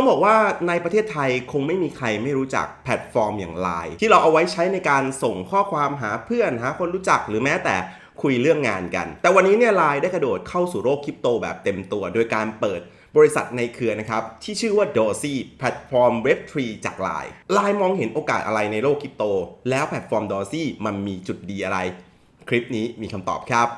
ต้องบอกว่าในประเทศไทยคงไม่มีใครไม่รู้จักแพลตฟอร์มอย่าง Line ที่เราเอาไว้ใช้ในการส่งข้อความหาเพื่อนหาคนรู้จักหรือแม้แต่คุยเรื่องงานกัน แต่วันนี้เนี่ยไลน์ได้กระโดดเข้าสู่โลกคริปโตแบบเต็มตัว โดยการเปิดบริษัทในเครือนะครับ ที่ชื่อว่า d o s y แพลตฟอร์ม Web3 จาก Line Line มองเห็นโอกาสอะไรในโลกคริปโต แล้วแพลตฟอร์ม d o s y มันมีจุดดีอะไร คลิปนี้มีคำตอบครับ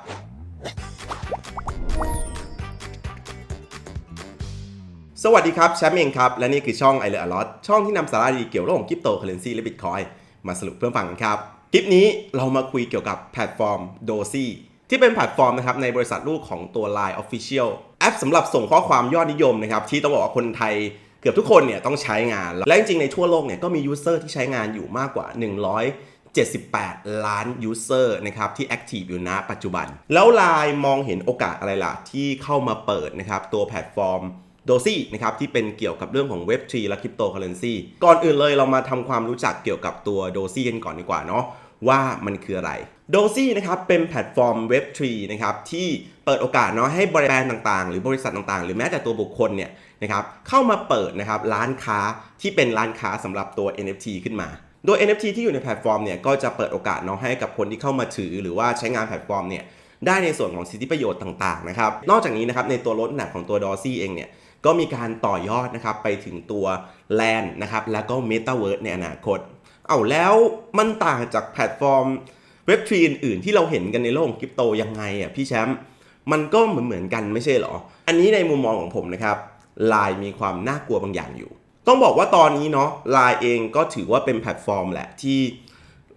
สวัสดีครับแชมป์เองครับ และนี่คือช่อง i อเลอ l o t ช่องที่นำสาระดีเกี่ยวกับเรื่องของคริปโตเคอเรนซีและบิตคอยมาสรุปเพื่อฟังกันครับ คลิปนี้เรามาคุยเกี่ยวกับแพลตฟอร์ม d o s y ที่เป็นแพลตฟอร์มนะครับในบริษัทลูกของตัว Line Official แอปสำหรับส่งข้อความยอดนิยมนะครับที่ต้องบอกว่าคนไทยเกือบทุกคนเนี่ยต้องใช้งาน และจริงๆในทั่วโลกเนี่ยก็มียูเซอร์ที่ใช้งานอยู่มากกว่า 178 ล้านยูเซอร์นะครับที่แอคทีฟอยู่ณปัจจุบัน แล้ว Line มองเห็นโอกาสอะไรล่ะที่เข้ามาเปิดนะครับตัวแพลตฟอร์ม โดซี่นะครับที่เป็นเกี่ยวกับเรื่องของ Web3 และคริปโตเคอเรนซีก่อนอื่นเลยเรามาทำความรู้จักเกี่ยวกับตัวโดซี่กันก่อนดีกว่าเนาะว่ามันคืออะไรโดซี่นะครับเป็นแพลตฟอร์ม Web3 นะครับที่เปิดโอกาสเนาะให้บริษัทต่างๆ หรือบริษัทต่างๆ หรือแม้แต่ตัวบุคคลเนี่ยนะครับเข้ามาเปิดนะครับร้านค้าที่เป็นร้านค้าสำหรับตัว NFT ขึ้นมาโดย NFT ที่อยู่ในแพลตฟอร์มเนี่ยก็จะเปิดโอกาสเนาะให้กับคนที่เข้ามาถือ หรือว่าใช้งานแพลตฟอร์มเนี่ยได้ในส่วนของสิทธิประโยชน์ต่างๆนะครับ นอกจากนี้นะครับในตัวรถแมพของตัวดอซี่เองเนี่ย ก็มีการต่อยอดนะครับไปถึงตัวแลนนะครับแล้วก็ Metaverse ในอนาคต เอาแล้วมันต่างจากแพลตฟอร์มเว็บทรีอื่นที่เราเห็นกันในโลกของคริปโตยังไงอะพี่แชมป์มันก็เหมือนเหมือนกันไม่ใช่หรอ อันนี้ในมุมมองของผมนะครับไลน์มีความน่ากลัวบางอย่างอยู่ ต้องบอกว่าตอนนี้เนาะไลน์เองก็ถือว่าเป็นแพลตฟอร์มแหละที่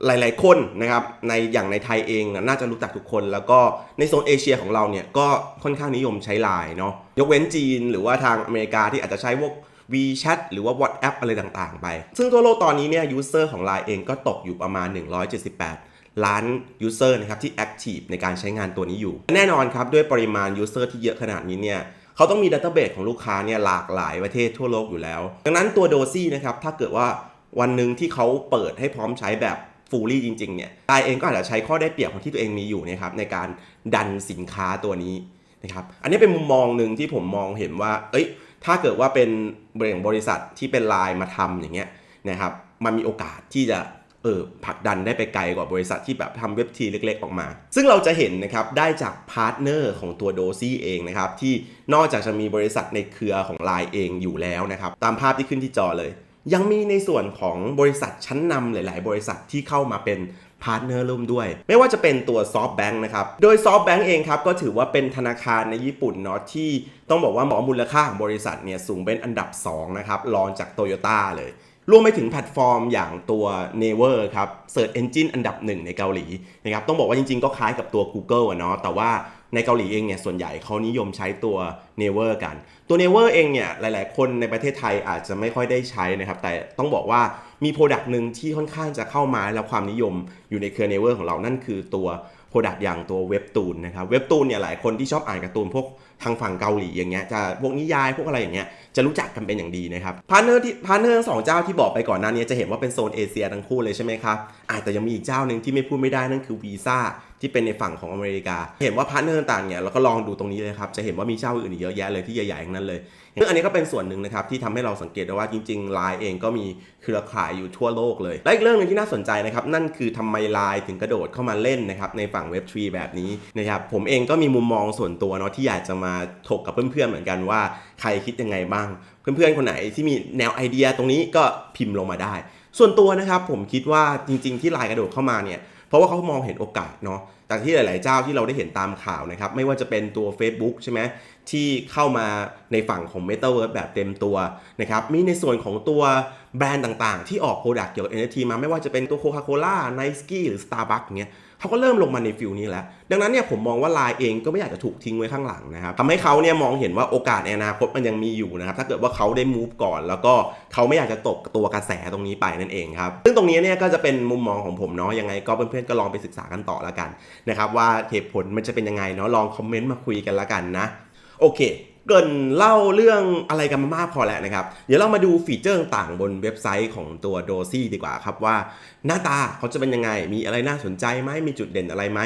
หลาย ๆ คนนะครับในอย่างในไทยเองน่าจะรู้จักทุกคน แล้วก็ในโซนเอเชียของเราเนี่ยก็ค่อนข้างนิยมใช้ไลน์เนาะยกเว้นจีนหรือว่าทางอเมริกาที่อาจจะใช้พวก WeChat หรือว่า WhatsApp อะไรต่าง ๆ ไป ซึ่งทั่วโลกตอนนี้เนี่ยยูเซอร์ของ Line เองก็ตกอยู่ประมาณ 178 ล้านยูเซอร์นะครับที่แอคทีฟในการใช้งานตัวนี้อยู่ แน่นอนครับ ด้วยปริมาณยูเซอร์ที่เยอะขนาดนี้เนี่ยเขาต้องมีดัตเตอร์เบสของลูกค้าเนี่ยหลากหลายประเทศทั่วโลกอยู่แล้ว ดังนั้นตัวโดซี่นะครับถ้าเกิดว่าวันหนึ่งที่เขาเปิดให้พร้อมใช้แบบ ฟูลี่จริงๆเนี่ยไอเองก็อาจจะใช้ข้อได้เปรียบของที่ตัวเองมีอยู่นะครับในการดันสินค้าตัวนี้นะครับอันนี้เป็นมุมมองหนึ่งที่ผมมองเห็นว่า เอ้ย ถ้าเกิดว่าเป็นบริษัทบริษัทที่เป็นไลน์มาทำอย่างเงี้ยนะครับมันมีโอกาสที่จะเออผลักดันได้ไปไกลกว่าบริษัทที่แบบทำเว็บทีเล็กๆ ออกมา ซึ่งเราจะเห็นนะครับได้จากพาร์ทเนอร์ของตัวโดซี่เองนะครับที่นอกจากจะมีบริษัทในเครือของ Line เองอยู่แล้วนะครับตามภาพที่ขึ้นที่จอเลย ยังมีในส่วนของบริษัทชั้นนำหลาย ๆ บริษัทที่เข้ามาเป็นพาร์ทเนอร์ร่วมด้วย ไม่ว่าจะเป็นตัว SoftBank นะครับ โดย SoftBank เองครับ ก็ถือว่าเป็นธนาคารในญี่ปุ่นเนาะที่ต้องบอกว่าหมอมูลค่าของบริษัทเนี่ยสูงเป็นอันดับ 2 นะครับรองจาก Toyota เลยรวมไปถึงแพลตฟอร์มอย่างตัว Naver ครับ Search Engine อันดับหนึ่งในเกาหลีนะครับต้องบอกว่าจริง ๆ ก็คล้ายกับตัว Google อะเนาะแต่ว่า ในเกาหลีเองเนี่ยส่วนใหญ่เขานิยมใช้ตัว Never กัน ตัว Never เองเนี่ยหลาย ๆ คนในประเทศไทยอาจจะไม่ค่อยได้ใช้นะครับ แต่ต้องบอกว่ามีโปรดักต์หนึ่งที่ค่อนข้างจะเข้ามาแล้วความนิยมอยู่ในเครือ Never ของเรานั่นคือตัวโปรดักต์อย่างตัวเว็บตูนนะครับเว็บตูนเนี่ยหลายคนที่ชอบอ่านการ์ตูนพวกทางฝั่งเกาหลีอย่างเงี้ยจะพวกนิยายพวกอะไรอย่างเงี้ยจะรู้จักกันเป็นอย่างดีนะครับพาร์เนอร์ที่พาร์เนอร์ทั้งสองเจ้าที่บอกไปก่อนหน้านี้จะเห็นว่าเป็นโซนเอเชียทั้งคู่เลยใช่ไหมครับอาแต่ยังมีอีกเจ้าหนึ่งที่ไม่พูดไม่ได้นั่นคือวีซ่าที่เป็นในฝั่งของอเมริกา เห็นว่าพาร์เนอร์ต่างเนี่ยเราก็ลองดูตรงนี้เลยครับจะเห็นว่ามีเจ้าอื่นเยอะแยะเลยที่ใหญ่ๆทั้งนั้นเลยซึ่งอันนี้ก็เป็นส่วนหนึ่งนะครับที่ทำให้เราสังเกตได้ว่าจริงๆ Line เองก็มีเครือข่ายอยู่ทั่วโลกเลยและอีกเรื่องนึงที่น่าสนใจนะครับนั่นคือทำไม Line ถึงกระโดดเข้ามาเล่นนะครับในฝั่ง Web3 แบบนี้นะครับผมเองก็มีมุมมองส่วนตัวเนาะที่อยากจะมาาถกกับเพื่อนๆเหมือนกันว่าใครคิดยังไงบ้าง เพื่อนๆคนไหนที่มีแนวไอเดียตรงนี้ก็พิมพ์ลงมาได้ ส่วนตัวนะครับผมคิดว่าจริง ๆ ที่ Line กระโดดเข้ามาเนี่ยเพราะว่าเขามองเห็นโอกาสเนาะจากที่หลาย ๆ เจ้าที่เราได้เห็นตามข่าวนะครับ ไม่ว่าจะเป็นตัว Facebook ใช่ไหมที่เข้ามาในฝั่งของ Metaverse แบบเต็มตัวนะครับ มีในส่วนของตัวแบรนด์ต่าง ๆ ที่ออกโปรดักต์เกี่ยวกับ NFT มาไม่ว่าจะเป็นตัว Coca-Cola Nike หรือ Starbucks เงี้ย เขาก็เริ่มลงมาในฟิลนี้แล้ว ดังนั้นเนี่ยผมมองว่า Line เองก็ไม่อยากจะถูกทิ้งไว้ข้างหลังนะครับทำให้เขาเนี่ยมองเห็นว่าโอกาสในอนาคตมันยังมีอยู่นะครับ ถ้าเกิดว่าเขาได้ move ก่อน แล้วก็เขาไม่อยากจะตกตัวกระแสตรงนี้ไปนั่นเองครับ ซึ่งตรงนี้เนี่ยก็จะเป็นมุมมองของผมเนาะ ยังไงก็เพื่อนๆก็ลองไปศึกษากันต่อล้วกันนะครับว่าเหตุผลมันจะเป็นยังไงเนาะ ลองคอมเมนต์มาคุยกันล้วกันนะ โอเค เกินเล่าเรื่องอะไรกันมามากพอแล้วนะครับ เดี๋ยวเรามาดูฟีเจอร์ต่างบนเว็บไซต์ของตัว d o s y ดีกว่าครับว่า หน้าตาเขาจะเป็นยังไง มีอะไรน่าสนใจไหมมีจุดเด่นอะไรไหม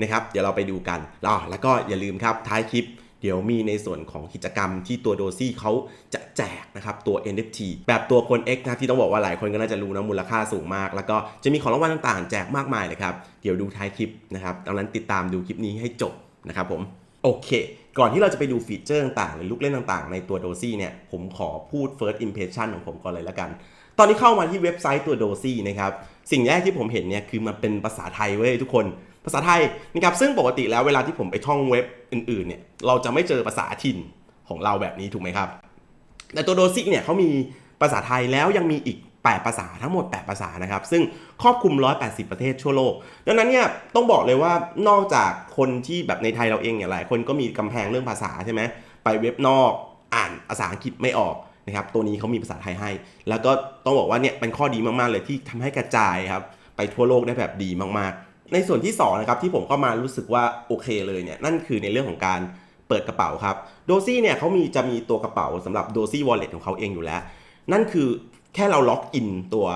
นะครับ เดี๋ยวเราไปดูกันแล้วแล้วก็อย่าลืมครับท้ายคลิปเดี๋ยวมีในส่วนของกิจกรรมที่ตัวโดซี่เขาจะแจกนะครับตัว NFT แบบตัวคน X นะที่ต้องบอกว่าหลายคนก็น่าจะรู้นะมูลค่าสูงมาก แล้วก็จะมีของรางวัลต่างๆ แจกมากมายเลยครับ เดี๋ยวดูท้ายคลิปนะครับดังนั้นติดตามดูคลิปนี้ให้จบนะครับผมโอเค ก่อนที่เราจะไปดูฟีเจอร์ต่างๆหรือลูกเล่นต่างๆ ในตัวโดซี่เนี่ย ผมขอพูด first impression ของผมก่อนเลยแล้วกัน ตอนนี้เข้ามาที่เว็บไซต์ตัวโดซี่นะครับ สิ่งแรกที่ผมเห็นเนี่ยคือมันเป็นภาษาไทยเว้ยทุกคน ภาษาไทยนะครับซึ่งปกติแล้วเวลาที่ผมไปท่องเว็บอื่นๆเนี่ยเราจะไม่เจอภาษาถิ่นของเราแบบนี้ถูกไหมครับแต่ตัวโดซี่เนี่ยเขามีภาษาไทยแล้วยังมีอีก 8 ภาษาทั้งหมด 8 ภาษานะครับ ซึ่งครอบคลุม 180 ประเทศทั่วโลก ดังนั้นเนี่ยต้องบอกเลยว่านอกจากคนที่แบบในไทยเราเองเนี่ยหลายคนก็มีกำแพงเรื่องภาษาใช่ไหมไปเว็บนอกอ่านภาษาอังกฤษไม่ออกนะครับตัวนี้เขามีภาษาไทยให้ แล้วก็ต้องบอกว่าเนี่ยเป็นข้อดีมากๆเลยที่ทำให้กระจายครับไปทั่วโลกได้แบบดีมากๆ ในส่วนที่2นะครับที่ผมเข้ามารู้สึกว่าโอเคเลยเนี่ยนั่นคือในเรื่องของการเปิดกระเป๋าครับโดซี่เนี่ยเขามีจะมีตัวกระเป๋าสำหรับโดซี่วอลเล็ตของเขาเองอยู่แล้ว นั่นคือ แค่เราล็อกอินตัว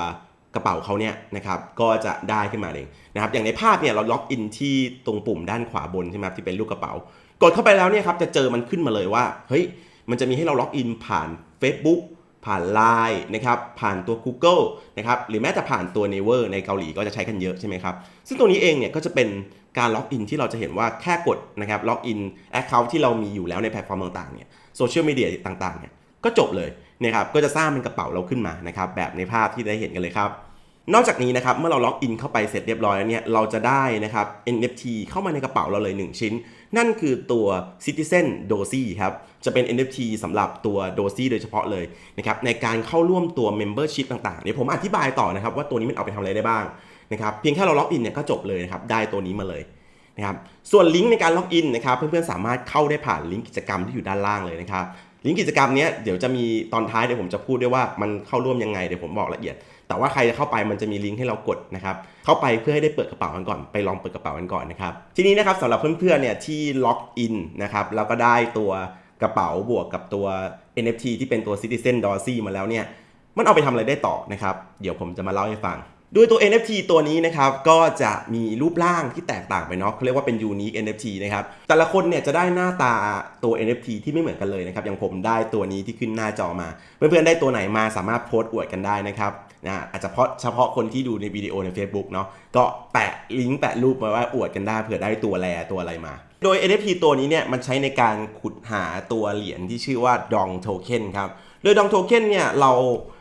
กระเป๋าเขาเนี่ยนะครับก็จะได้ขึ้นมาเองนะครับอย่างในภาพเนี่ยเราล็อกอินที่ตรงปุ่มด้านขวาบนใช่ไหมที่เป็นรูปกระเป๋ากดเข้าไปแล้วเนี่ยครับจะเจอมันขึ้นมาเลยว่าเฮ้ยมันจะมีให้เราล็อกอินผ่าน Facebook ผ่าน Line นะครับผ่านตัว Google นะครับหรือแม้แต่ผ่านตัว n e v e r ในเกาหลีก็จะใช้กันเยอะใช่ไหมครับซึ่งตรงนี้เองเนี่ยก็จะเป็นการล็อกอินที่เราจะเห็นว่าแค่กดนะครับล็อกอิน Account ที่เรามีอยู่แล้วในแพลตฟอร์มต่างๆเนี่ยโซเชียลมีเดียต่างๆเนี่ย ก็จบเลยนะครับก็จะสร้างเป็นกระเป๋าเราขึ้นมานะครับแบบในภาพที่ได้เห็นกันเลยครับ นอกจากนี้นะครับเมื่อเราล็อกอินเข้าไปเสร็จเรียบร้อยแล้วเนี่ยเราจะได้นะครับ NFT เข้ามาในกระเป๋าเราเลย 1 ชิ้น นั่นคือตัว Citizen Dozy ครับจะเป็น NFT สำหรับตัว Dozy โดยเฉพาะเลยนะครับในการเข้าร่วมตัว Membership ต่างๆเดี๋ยวผมอธิบายต่อนะครับว่าตัวนี้มันเอาไปทำอะไรได้บ้างนะครับเพียงแค่เราล็อกอินเนี่ยก็จบเลยนะครับได้ตัวนี้มาเลยนะครับส่วนลิงก์ในการล็อกอินนะครับเพื่อนๆสามารถเข้าได้ผ่านลิงก์กิจกรรมที่อยู่ด้านล่างเลยนะครับ ลิงก์กิจกรรมนี้เดี๋ยวจะมีตอนท้ายเดี๋ยวผมจะพูดด้วยว่ามันเข้าร่วมยังไงเดี๋ยวผมบอกละเอียด แต่ว่าใครจะเข้าไปมันจะมีลิงก์ให้เรากดนะครับเข้าไปเพื่อให้ได้เปิดกระเป๋ากันก่อนไปลองเปิดกระเป๋ากันก่อนนะครับทีนี้นะครับสำหรับเพื่อนๆเนี่ยที่ล็อกอินนะครับแล้วก็ได้ตัวกระเป๋าบวกกับตัว NFT ที่เป็นตัว Citizen Dorsey มาแล้วเนี่ยมันเอาไปทำอะไรได้ต่อนะครับเดี๋ยวผมจะมาเล่าให้ฟัง ด้วยตัว NFT ตัวนี้นะครับก็จะมีรูปร่างที่แตกต่างไปเนาะเขาเรียกว่าเป็น unique NFT นะครับแต่ละคนเนี่ยจะได้หน้าตาตัว NFT ที่ไม่เหมือนกันเลยนะครับอย่างผมได้ตัวนี้ที่ขึ้นหน้าจอมา เพื่อนๆได้ตัวไหนมาสามารถโพสต์อวดกันได้นะครับนะอาจจะเพาะเฉพาะคนที่ดูในวิดีโอใน Facebook เนาะก็แปะลิงก์แปะรูปมาว่าอวดกันได้เผื่อได้ตัวแรตัวอะไรมา โดย NFT ตัวนี้เนี่ยมันใช้ในการขุดหาตัวเหรียญที่ชื่อว่าดองโทเค็นครับโดยดองโทเค็นเนี่ยเรา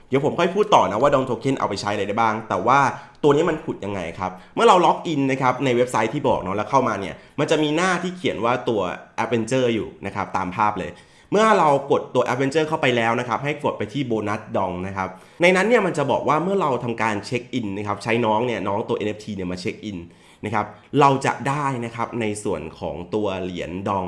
เดี๋ยวผมค่อยพูดต่อนะว่าดองโทเค็นเอาไปใช้อะไรได้บ้าง แต่ว่าตัวนี้มันขุดยังไงครับ เมื่อเราล็อกอินนะครับในเว็บไซต์ที่บอกเนาะแล้วเข้ามาเนี่ย มันจะมีหน้าที่เขียนว่าตัว Adventure อยู่นะครับตามภาพเลย เมื่อเรากดตัว Adventure เข้าไปแล้วนะครับให้กดไปที่โบนัสดองนะครับในนั้นเนี่ยมันจะบอกว่าเมื่อเราทำการเช็คอินนะครับใช้น้องเนี่ยน้องตัว NFT เนี่ยมาเช็คอินนะครับเราจะได้นะครับในส่วนของตัวเหรียญดอง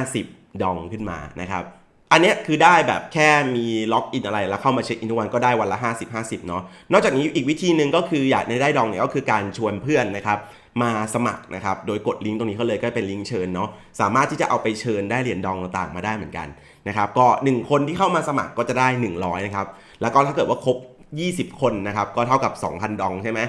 50 ดองขึ้นมานะครับ อันเนี้ยคือได้แบบแค่มีล็อกอินอะไรแล้วเข้ามาเช็คอินทุกวันก็ได้วันละ 50 50 เนาะ นอกจากนี้อีกวิธีหนึ่งก็คืออยากในได้ดองเนี่ยก็คือการชวนเพื่อนนะครับมาสมัครนะครับ โดยกดลิงก์ตรงนี้เขาเลยก็เป็นลิงก์เชิญเนาะ สามารถที่จะเอาไปเชิญได้เหรียญดองต่างๆมาได้เหมือนกันนะครับ ก็ 1 คนที่เข้ามาสมัครก็จะได้ 100นะครับ แล้วก็ถ้าเกิดว่าครบ 20 คนนะครับ ก็เท่ากับ 2,000 ดองใช่ไหม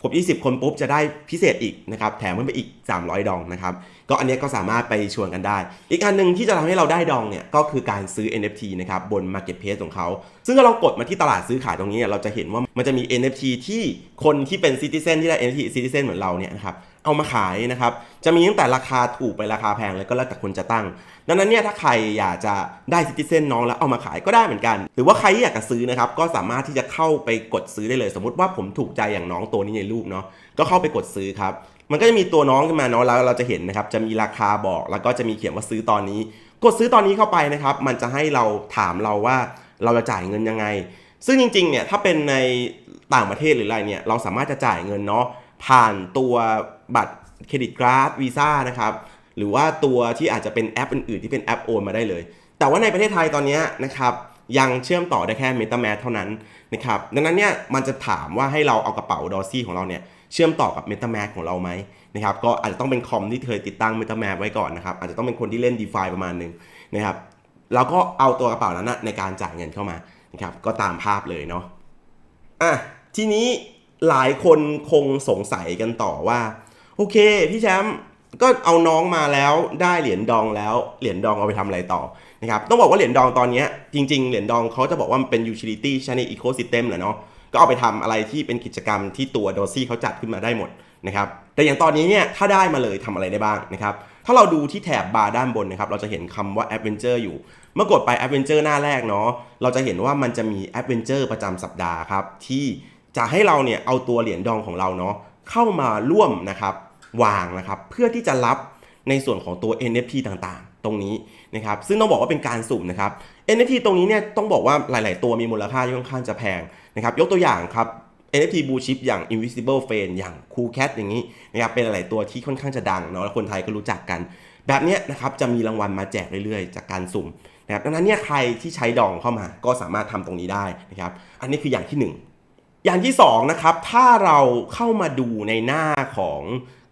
ครบ 20 คนปุ๊บจะได้พิเศษอีกนะครับ แถมขึ้นไปอีก 300 ดองนะครับ ก็อันนี้ก็สามารถไปชวนกันได้ อีกอันหนึ่งที่จะทำให้เราได้ดองเนี่ย ก็คือการซื้อ NFT นะครับ บน Marketplace ของเขา ซึ่งถ้าเรากดมาที่ตลาดซื้อขายตรงนี้เนี่ยเราจะเห็นว่ามันจะมี NFT ที่คนที่เป็นซิติเซนที่ได้ NFT ซิติเซนเหมือนเราเนี่ยนะครับ เอามาขายนะครับ จะมีตั้งแต่ราคาถูกไปราคาแพงเลยก็แล้วแต่คนจะตั้ง ดังนั้นเนี่ยถ้าใครอยากจะได้ซิติเซนน้องแล้วเอามาขายก็ได้เหมือนกัน หรือว่าใครที่อยากจะซื้อนะครับก็สามารถที่จะเข้าไปกดซื้อได้เลย สมมติว่าผมถูกใจอย่างน้องตัวนี้ในรูปเนาะก็เข้าไปกดซื้อครับมันก็จะมีตัวน้องขึ้นมาเนาะแล้วเราจะเห็นนะครับจะมีราคาบอกแล้วก็จะมีเขียนว่าซื้อตอนนี้ กดซื้อตอนนี้เข้าไปนะครับ มันจะให้เราถามเราว่าเราจะจ่ายเงินยังไง ซึ่งจริงๆเนี่ยถ้าเป็นในต่างประเทศหรืออะไรเนี่ยเราสามารถจะจ่ายเงินเนาะ ผ่านตัวบัตรเครดิตการ์ดวีซ่านะครับ หรือว่าตัวที่อาจจะเป็นแอปอื่นๆ ที่เป็นแอปโอนมาได้เลย แต่ว่าในประเทศไทยตอนนี้นะครับยังเชื่อมต่อได้แค่ MetaMask เท่านั้นนะครับดังนั้นเนี่ยมันจะถามว่าให้เราเอากระเป๋าดอซี่ของเราเนี่ยเชื่อมต่อกับ MetaMask ของเราไหมนะครับก็อาจจะต้องเป็นคอมที่เคยติดตั้ง MetaMask ไว้ก่อนนะครับอาจจะต้องเป็นคนที่เล่น DeFi ประมาณนึงนะครับแล้วก็เอาตัวกระเป๋านั้นนะในการจ่ายเงินเข้ามานะครับก็ตามภาพเลยเนาะอะทีนี้ หลายคนคงสงสัยกันต่อว่า โอเค พี่แชมป์ก็เอาน้องมาแล้วได้เหรียญดองแล้วเหรียญดองเอาไปทำอะไรต่อนะครับต้องบอกว่าเหรียญดองตอนนี้จริง ๆ เหรียญดองเขาจะบอกว่ามันเป็น utility ใช้ใน ecosystem แหละเนาะก็เอาไปทำอะไรที่เป็นกิจกรรมที่ตัวโดซี่เขาจัดขึ้นมาได้หมดนะครับแต่อย่างตอนนี้เนี่ยถ้าได้มาเลยทำอะไรได้บ้างนะครับถ้าเราดูที่แถบบาร์ด้านบนนะครับเราจะเห็นคำว่า adventure อยู่ เมื่อกดไป adventure หน้าแรกเนาะเราจะเห็นว่ามันจะมี adventure ประจำสัปดาห์ครับที่ จะให้เราเนี่ยเอาตัวเหรียญดองของเราเนาะเข้ามาร่วมนะครับวางนะครับเพื่อที่จะรับในส่วนของตัว NFT ต่างๆ ตรงนี้นะครับซึ่งต้องบอกว่าเป็นการสุ่มนะครับ NFT ตรงนี้เนี่ยต้องบอกว่าหลาย ๆ ตัวมีมูลค่าที่ค่อนข้างจะแพงนะครับยกตัวอย่างครับ NFT Blue Chip อย่าง Invisible f a n อย่าง Cool Cat อย่างนี้นะครับเป็นหลายๆตัวที่ค่อนข้างจะดังเนาะแล้วคนไทยก็รู้จักกัน แบบนี้นะครับจะมีรางวัลมาแจกเรื่อย ๆ จากการสุ่มนะครับดังนั้นเนี่ยใครที่ใช้ดองเข้ามาก็สามารถทำตรงนี้ได้นะครับอันนี้คืออย่างที่หนึ่ง อย่างที่2นะครับถ้าเราเข้ามาดูในหน้าของ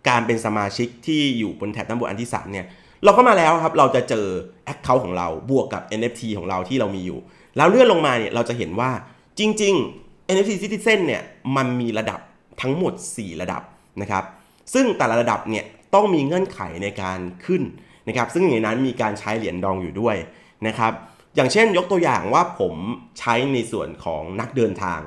การเป็นสมาชิกที่อยู่บนแท็บด้านบนอันที่3เนี่ยเราเข้ามาแล้วครับเราจะเจอ Account ของเราบวกกับ NFT ของเราที่เรามีอยู่ แล้วเลื่อนลงมาเนี่ยเราจะเห็นว่าจริง ๆ NFT Citizen เนี่ยมันมีระดับทั้งหมด 4 ระดับนะครับซึ่งแต่ละระดับเนี่ยต้องมีเงื่อนไขในการขึ้นนะครับซึ่งในนั้นมีการใช้เหรียญดองอยู่ด้วยนะครับอย่างเช่นยกตัวอย่างว่าผมใช้ในส่วนของนักเดินทาง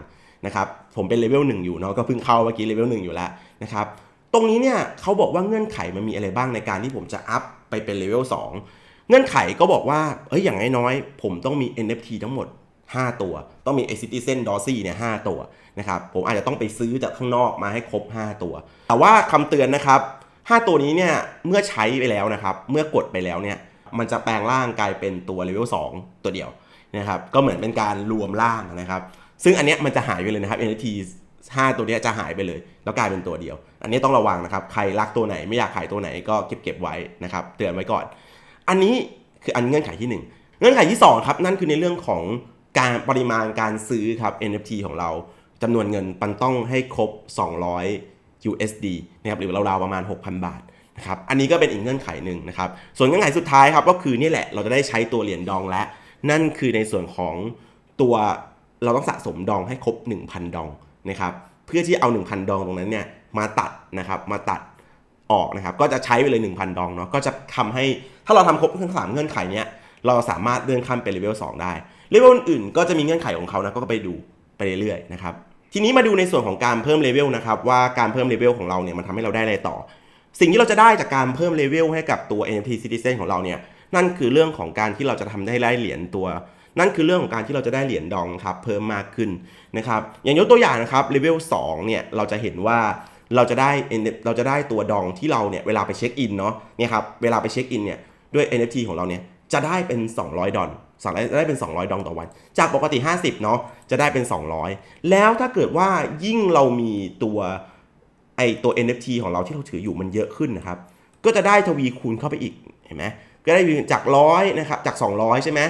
นะครับผมเป็นเลเวลหนึ่งอยู่เนาะก็เพิ่งเข้าเมื่อกี้เลเวลหนึ่งอยู่แล้วนะครับตรงนี้เนี่ยเขาบอกว่าเงื่อนไขมันมีอะไรบ้างในการที่ผมจะอัพไปเป็นเลเวล2เงื่อนไขก็บอกว่าเอ้ยอย่างน้อยๆผมต้องมี NFT ทั้งหมด 5 ตัว ต้องมี a Citizen d o s y เนี่ย5ตัวนะครับผมอาจจะต้องไปซื้อจากข้างนอกมาให้ครบ 5 ตัว แต่ว่าคำเตือนนะครับ 5 ตัวนี้เนี่ยเมื่อใช้ไปแล้วนะครับ เมื่อกดไปแล้วเนี่ยมันจะแปลงร่างกลายเป็นตัวเลเวล2ตัวเดียวนะครับก็เหมือนเป็นการรวมร่างนะครับ ซึ่งอันเนี้ยมันจะหายไปเลยนะครับ NFT 5 ตัวเนี้ยจะหายไปเลย แล้วกลายเป็นตัวเดียว อันนี้ต้องระวังนะครับ ใครรักตัวไหนไม่อยากขายตัวไหนก็เก็บเก็บไว้นะครับ เตือนไว้ก่อน อันนี้คืออันเงื่อนไขที่ 1 เงื่อนไขที่2ครับนั่นคือในเรื่องของการปริมาณการซื้อครับ NFT ของเราจำนวนเงินมันต้องให้ครบ 200 USD นะครับหรือราวๆประมาณ 6,000 บาทนะครับอันนี้ก็เป็นอีกเงื่อนไขหนึ่งนะครับส่วนเงื่อนไขสุดท้ายครับก็คือนี่แหละเราจะได้ใช้ตัวเหรียญดองและ นั่นคือในส่วนของตัว เราต้องสะสมดองให้ครบ 1,000 ดองนะครับ เพื่อที่เอา 1,000 ดองตรงนั้นเนี่ยมาตัดนะครับมาตัดออกนะครับ ก็จะใช้ไปเลย 1,000 ดองเนาะก็จะทำให้ถ้าเราทำครบทั้งสามเงื่อนไขเนี้ยเราสามารถเลื่อนขั้นเป็นเลเวล2ได้เลเวลอื่นก็จะมีเงื่อนไขของเขานะก็ไปดูไปเรื่อยๆนะครับทีนี้มาดูในส่วนของการเพิ่มเลเวลนะครับว่าการเพิ่มเลเวลของเราเนี่ยมันทำให้เราได้อะไรต่อ สิ่งที่เราจะได้จากการเพิ่มเลเวลให้กับตัว NFT Citizen ของเราเนี่ยนั่นคือเรื่องของการที่เราจะทำได้ไล่เหรียญตัว นั่นคือเรื่องของการที่เราจะได้เหรียญดองครับเพิ่มมากขึ้นนะครับอย่างยกตัวอย่างนะครับเลเวล2เนี่ยเราจะเห็นว่าเราจะได้เราจะได้ตัวดองที่เราเนี่ยเวลาไปเช็คอินเนาะเนี่ยครับเวลาไปเช็คอินเนี่ยด้วย NFT ของเราเนี่ยจะได้เป็น 200 ดอลสั่งได้ได้เป็น 200 ดองต่อวัน จากปกติ 50 เนาะจะได้เป็น 200 แล้วถ้าเกิดว่ายิ่งเรามีตัวไอตัว NFT ของเราที่เราถืออยู่มันเยอะขึ้นนะครับ ก็จะได้ทวีคูณเข้าไปอีกเห็นไหมก็ได้จากร้อยนะครับจาก 200 ใช่ไหม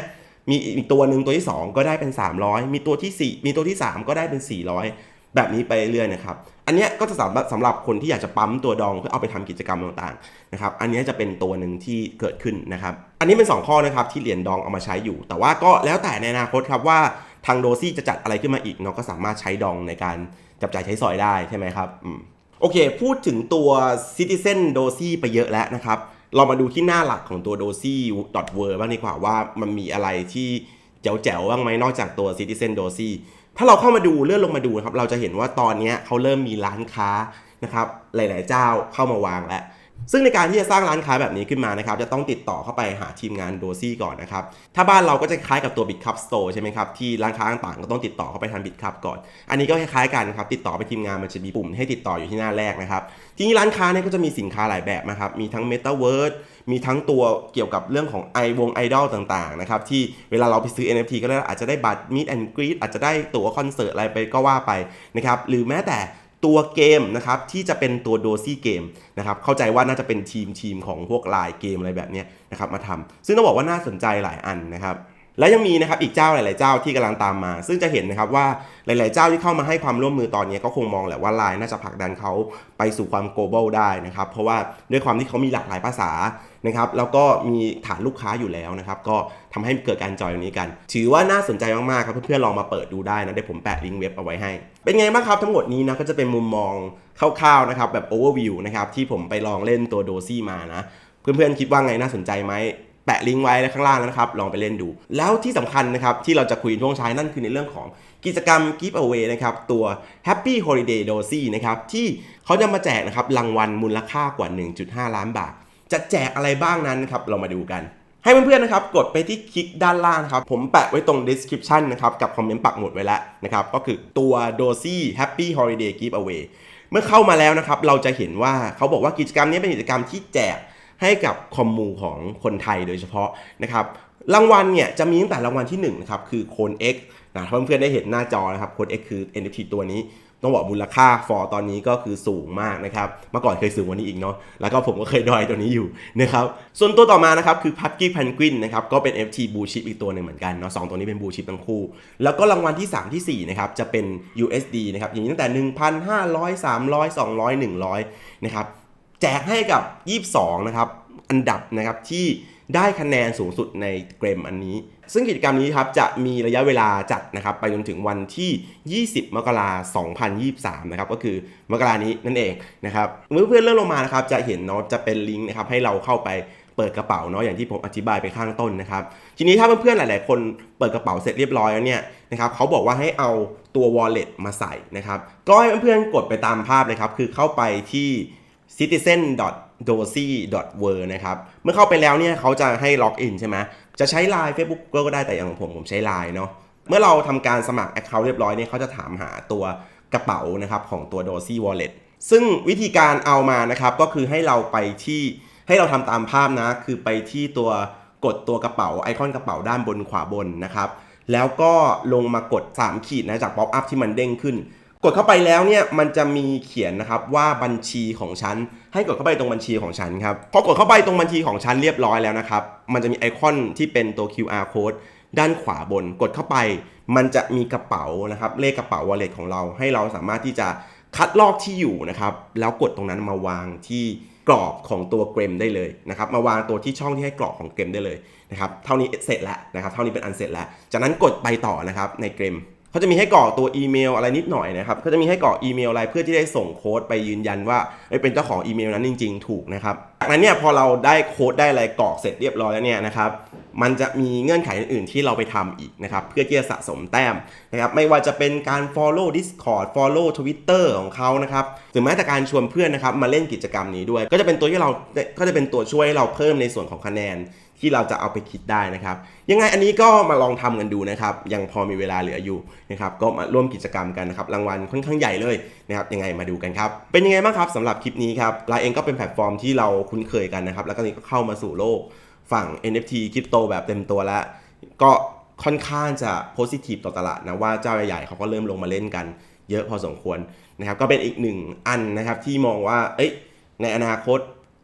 มีอีกตัวหนึ่งตัวที่ 2 ก็ได้เป็น 300 มีตัวที่ 4 มีตัวที่ 3 ก็ได้เป็น 400 แบบนี้ไปเรื่อยนะครับ อันนี้ก็จะสำหรับสำหรับคนที่อยากจะปั๊มตัวดองเพื่อเอาไปทำกิจกรรมต่างๆนะครับ อันนี้จะเป็นตัวหนึ่งที่เกิดขึ้นนะครับ อันนี้เป็น 2 ข้อนะครับที่เหรียญดองเอามาใช้อยู่ แต่ว่าก็แล้วแต่ในอนาคตครับว่าทางโดซี่จะจัดอะไรขึ้นมาอีกเนาะก็สามารถใช้ดองในการจับจ่ายใช้สอยได้ใช่ไหมครับอืมโอเค พูดถึงตัว Citizen d o s y ไปเยอะแล้วนะครับ เรามาดูที่หน้าหลักของตัว d o s y w o r บ้างดีกว่าว่ามันมีอะไรที่แจ๋วๆบ้างไหมนอกจากตัว Citizen d o s y ถ้าเราเข้ามาดูเลื่อนลงมาดูนะครับ เราจะเห็นว่าตอนนี้เขาเริ่มมีร้านค้านะครับ หลายๆเจ้าเข้ามาวางแล้ว ซึ่งในการที่จะสร้างร้านค้าแบบนี้ขึ้นมานะครับ จะต้องติดต่อเข้าไปหาทีมงานโดซี่ก่อนนะครับ ถ้าบ้านเราก็จะคล้ายกับตัว b i t Cup Store ใช่ไหมครับ ที่ร้านค้าต่างๆ ก็ต้องติดต่อเข้าไปทาง b i t Cup ก่อน อันนี้ก็คล้ายๆกันครับ ติดต่อไปทีมงานมันจะมีปุ่มให้ติดต่ออยู่ที่หน้าแรกนะครับ ทีนี้ร้านค้าเนี่ยก็จะมีสินค้าหลายแบบนะครับ มีทั้ง Metaverse มีทั้งตัวเกี่ยวกับเรื่องของไอวงไอดอลต่างๆนะครับที่เวลาเราไปซื้อ NFT ก็ได้อาจจะได้บัตร Meet and Greet อาจจะได้ตั๋วคอนเสิร์ตอะไรไปก็ว่าไปนะครับหรือแม้แต่ ตัวเกมนะครับที่จะเป็นตัวโดซี่เกมนะครับเข้าใจว่าน่าจะเป็นทีมทีมของพวกลายเกมอะไรแบบนี้นะครับมาทำซึ่งต้องบอกว่าน่าสนใจหลายอันนะครับ และยังมีนะครับอีกเจ้าหลาย ๆ เจ้าที่กำลังตามมา ซึ่งจะเห็นนะครับว่าหลาย ๆ เจ้าที่เข้ามาให้ความร่วมมือตอนนี้ก็คงมองแหละว่าไลน์น่าจะผลักดันเขาไปสู่ความ global ได้นะครับ เพราะว่าด้วยความที่เขามีหลากหลายภาษานะครับแล้วก็มีฐานลูกค้าอยู่แล้วนะครับก็ทำให้เกิดการจอยตรงนี้กัน ถือว่าน่าสนใจมาก ๆ ครับเพื่อนๆลองมาเปิดดูได้นะเดี๋ยวผมแปะลิงก์เว็บเอาไว้ให้ เป็นไงบ้างครับทั้งหมดนี้นะก็จะเป็นมุมมองคร่าว ๆ นะครับแบบ overview นะครับที่ผมไปลองเล่นตัวโดซี่มานะเพื่อนๆคิดว่าไงน่าสนใจไหม แปะลิงก์ไว้ข้างล่างนะครับ ลองไปเล่นดู แล้วที่สำคัญนะครับ ที่เราจะคุยช่วงท้ายนั่นคือในเรื่องของกิจกรรม Give Away นะครับ ตัว Happy Holiday Dozy นะครับ ที่เขาจะมาแจกนะครับรางวัลมูลค่ากว่า 1.5 ล้านบาท จะแจกอะไรบ้างนั้นนะครับ เรามาดูกันให้เพื่อนๆนะครับกดไปที่คลิกด้านล่างครับ ผมแปะไว้ตรง description นะครับ กับคอมเมนต์ปักหมุดไว้แล้วนะครับ ก็คือตัว Dozy Happy Holiday Giveaway เมื่อเข้ามาแล้วนะครับ เราจะเห็นว่าเขาบอกว่ากิจกรรมนี้เป็นกิจกรรมที่แจก ให้กับคอมมูของคนไทยโดยเฉพาะนะครับรางวัลเนี่ยจะมีตั้งแต่รางวัลที่1นะครับคือโคน X นะถ้าเพื่อนๆได้เห็นหน้าจอนะครับโคน X คือ NFT ตัวนี้ต้องบอกมูลค่าฟอร์ตอนนี้ก็คือสูงมากนะครับ เมื่อก่อนเคยสูงกว่านี้อีกเนาะ แล้วก็ผมก็เคยดอยตัวนี้อยู่นะครับ ส่วนตัวต่อมานะครับคือ p u b g p e n g u i n นนะครับ ก็เป็น FT Blue Chip อีกตัวหนึ่งเหมือนกันเนาะสองตัวนี้เป็น Blue Chip ทั้งคู่ แล้วก็รางวัลที่ 3 ที่ 4 นะครับ จะเป็น USD นะครับ อย่างนี้ตั้งแต่ 1,500 300 200 100 นะครับ แจกให้กับ 22 นะครับ อันดับนะครับที่ได้คะแนนสูงสุดในเกมอันนี้ ซึ่งกิจกรรมนี้ครับจะมีระยะเวลาจัดนะครับ ไปจนถึงวันที่ 20 มกราคม 2023 นะครับ ก็คือมกรานี้นั่นเองนะครับ เมื่อเพื่อนเลื่อนลงมานะครับ จะเห็นเนาะจะเป็นลิงก์นะครับให้เราเข้าไปเปิดกระเป๋าเนาะอย่างที่ผมอธิบายไปข้างต้นนะครับ ทีนี้ถ้าเพื่อนๆหลาย ๆ คนเปิดกระเป๋าเสร็จเรียบร้อยแล้วเนี่ยนะครับเขาบอกว่าให้เอาตัว wallet มาใส่นะครับ ก็ให้เพื่อนๆกดไปตามภาพเลยครับ คือเข้าไปที่ citizen.dozy.world นะครับ เมื่อเข้าไปแล้วเนี่ยเขาจะให้ล็อกอินใช่ไหมจะใช้ Line Facebook ก็ได้แต่อย่างของผมผมใช้ Line เนาะ เมื่อเราทำการสมัคร Account เรียบร้อยเนี่ยเขาจะถามหาตัวกระเป๋านะครับของตัว Dozy Wallet ซึ่งวิธีการเอามานะครับก็คือให้เราไปที่ให้เราทำตามภาพนะ คือไปที่ตัวกดตัวกระเป๋าไอคอนกระเป๋าด้านบนขวาบนนะครับ แล้วก็ลงมากด 3 ขีดนะจากป๊อปอัพที่มันเด้งขึ้น กดเข้าไปแล้วเนี่ยมันจะมีเขียนนะครับว่าบัญชีของฉันให้กดเข้าไปตรงบัญชีของฉันครับพอกดเข้าไปตรงบัญชีของฉันเรียบร้อยแล้วนะครับมันจะมีไอคอนที่เป็นตัว QR code ด้านขวาบนกดเข้าไป มันจะมีกระเป๋านะครับเลขกระเป๋า wallet ของเรา ให้เราสามารถที่จะคัดลอกที่อยู่นะครับแล้วกดตรงนั้นมาวางที่กรอบของตัวเกรมได้เลยนะครับมาวางตัวที่ช่องที่ให้กรอบของเกรมได้เลยนะครับเท่านี้เสร็จแล้วนะครับเท่านี้เป็นอันเสร็จแล้ว จากนั้นกดไปต่อนะครับในเกรม เขาจะมีให้กรอกตัวอีเมลอะไรนิดหน่อยนะครับเขาจะมีให้กรอกอีเมลอะไรเพื่อที่ได้ส่งโค้ดไปยืนยันว่าเเป็นเจ้าของอีเมลนั้นจริง ๆ ถูกนะครับจากนั้นเนี่ยพอเราได้โค้ดได้อะไรกรอกเสร็จเรียบร้อยแล้วเนี่ยนะครับ มันจะมีเงื่อนไขอื่นๆที่เราไปทำอีกนะครับ เพื่อที่จะสะสมแต้มนะครับไม่ว่าจะเป็นการ follow Discord follow Twitter ของเขานะครับหรือแม้แต่การชวนเพื่อนนะครับมาเล่นกิจกรรมนี้ด้วย ก็จะเป็นตัวที่เราก็จะเป็นตัวช่วยให้เราเพิ่มในส่วนของคะแนนที่เราจะเอาไปคิดได้นะครับ ยังไงอันนี้ก็มาลองทำกันดูนะครับ ยังพอมีเวลาเหลืออยู่นะครับ ก็มาร่วมกิจกรรมกันนะครับ รางวัลค่อนข้างใหญ่เลยนะครับ ยังไงมาดูกันครับ เป็นยังไงบ้างครับสำหรับคลิปนี้ครับไลน์เองก็เป็นแพลตฟอร์มที่เราคุ้นเคยกันนะครับ แล้วก็นี้ก็เข้ามาสู่โลก ฝั่ง NFT คริปโตแบบเต็มตัวแล้ว ก็ค่อนข้างจะโพสิทีฟต่อตลาดนะว่าเจ้าใหญ่ๆเขาก็เริ่มลงมาเล่นกัน เยอะพอสมควรนะครับก็เป็นอีกหนึ่งอันนะครับที่มองว่าเอ้ยในอนาคต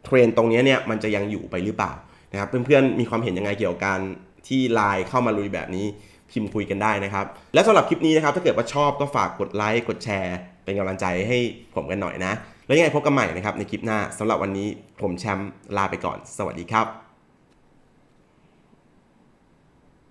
เทรนตรงนี้เนี่ยมันจะยังอยู่ไปหรือเปล่านะครับเพื่อนๆมีความเห็นยังไงเกี่ยวกับการที่ไลน์เข้ามาลุยแบบนี้พิมพ์คุยกันได้นะครับ และสำหรับคลิปนี้นะครับถ้าเกิดว่าชอบก็ฝากกดไลค์กดแชร์ เป็นกำลังใจให้ผมกันหน่อยนะ แล้วยังไงพบกันใหม่นะครับในคลิปหน้าสำหรับวันนี้ผมแชมป์ลาไปก่อน สวัสดีครับ